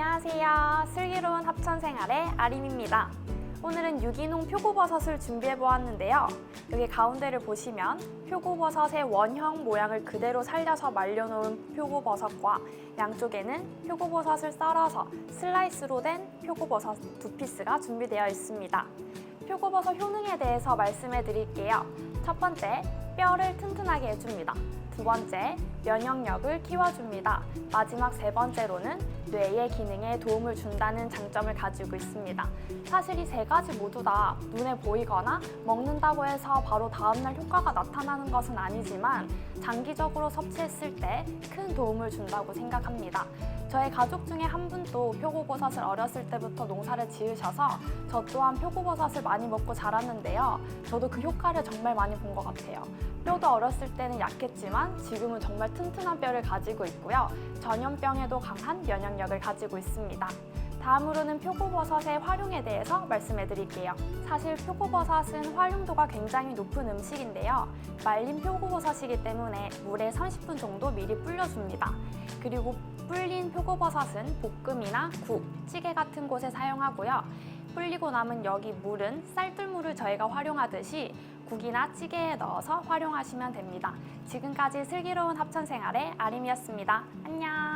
안녕하세요. 슬기로운 합천생활의 아림입니다. 오늘은 유기농 표고버섯을 준비해 보았는데요. 여기 가운데를 보시면 표고버섯의 원형 모양을 그대로 살려서 말려놓은 표고버섯과 양쪽에는 표고버섯을 썰어서 슬라이스로 된 표고버섯 두 피스가 준비되어 있습니다. 표고버섯 효능에 대해서 말씀해 드릴게요. 첫 번째, 뼈를 튼튼하게 해줍니다. 두 번째, 면역력을 키워줍니다. 마지막 세 번째로는 뇌의 기능에 도움을 준다는 장점을 가지고 있습니다. 사실 이 세 가지 모두 다 눈에 보이거나 먹는다고 해서 바로 다음날 효과가 나타나는 것은 아니지만 장기적으로 섭취했을 때 큰 도움을 준다고 생각합니다. 저의 가족 중에 한 분도 표고버섯을 어렸을 때부터 농사를 지으셔서 저 또한 표고버섯을 많이 먹고 자랐는데요. 저도 그 효과를 정말 많이 본 것 같아요. 뼈도 어렸을 때는 약했지만 지금은 정말 튼튼한 뼈를 가지고 있고요. 전염병에도 강한 면역력을 가지고 있습니다. 다음으로는 표고버섯의 활용에 대해서 말씀해 드릴게요. 사실 표고버섯은 활용도가 굉장히 높은 음식인데요. 말린 표고버섯이기 때문에 물에 30분 정도 미리 불려줍니다. 그리고 불린 표고버섯은 볶음이나 국, 찌개 같은 곳에 사용하고요. 불리고 남은 여기 물은 쌀뜨물을 저희가 활용하듯이 국이나 찌개에 넣어서 활용하시면 됩니다. 지금까지 슬기로운 합천 생활의 아림이었습니다. 안녕!